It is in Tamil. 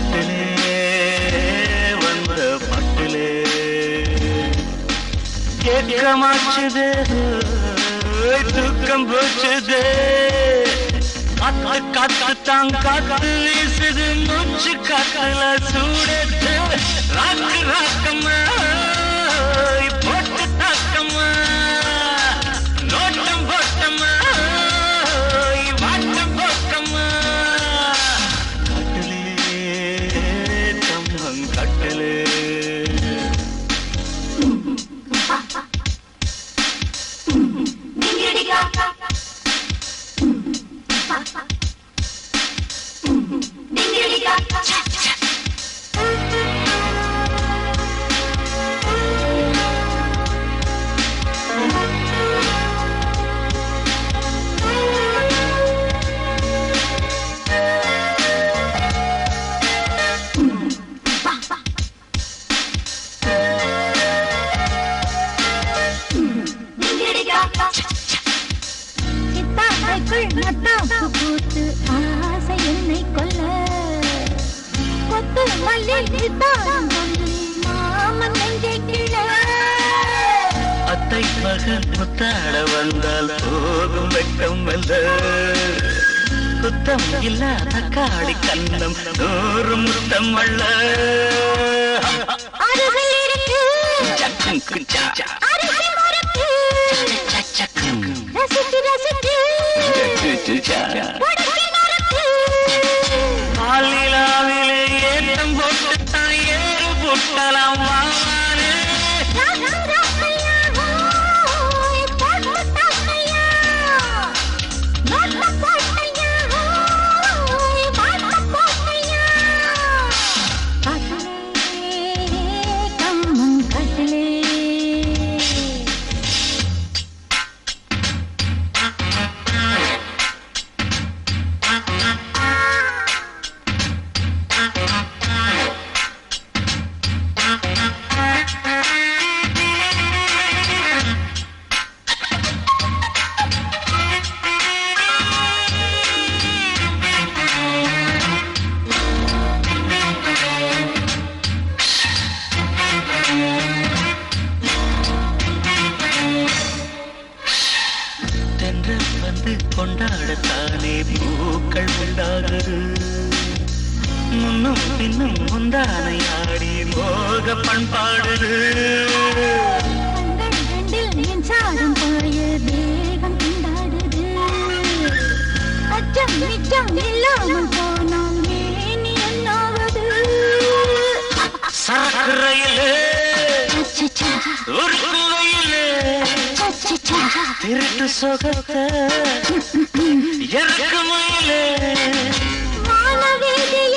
பாட்டிலே வந்த பாட்டிலே கேட்க மாச்சுது தூக்கம் போச்சுது. காத்து காத்து தாங்க காத்து வீசுது மூச்சு பூத்து ஆசை என்னை கொல்ல. கொத்து மல்லி சித்தாடம் கொண்டு மாமன் நெஞ்சை கிள அத்தை மகன் முத்தாட வந்தால் போகும் வெட்கம் அல்ல குத்தம் இல்லாத காடி கண்ணம் நூறு முத்தம் அல்ல. அருகில் இருக்கு. நறுக்கு பாலிலாவிலே ஏத்தம் போட்டுத்தான் ஏறு போட்டலாம் வாவானே. வந்து கொண்டாடத்தானே பூக்கள் உண்டாகுது. முன்னும் பின்னும் முந்தானை ஆடி மோக பண்பாடுது. கண்கள் ரெண்டில் மின்சாரம் திருட்டு சொகத்தை வானவீதியில்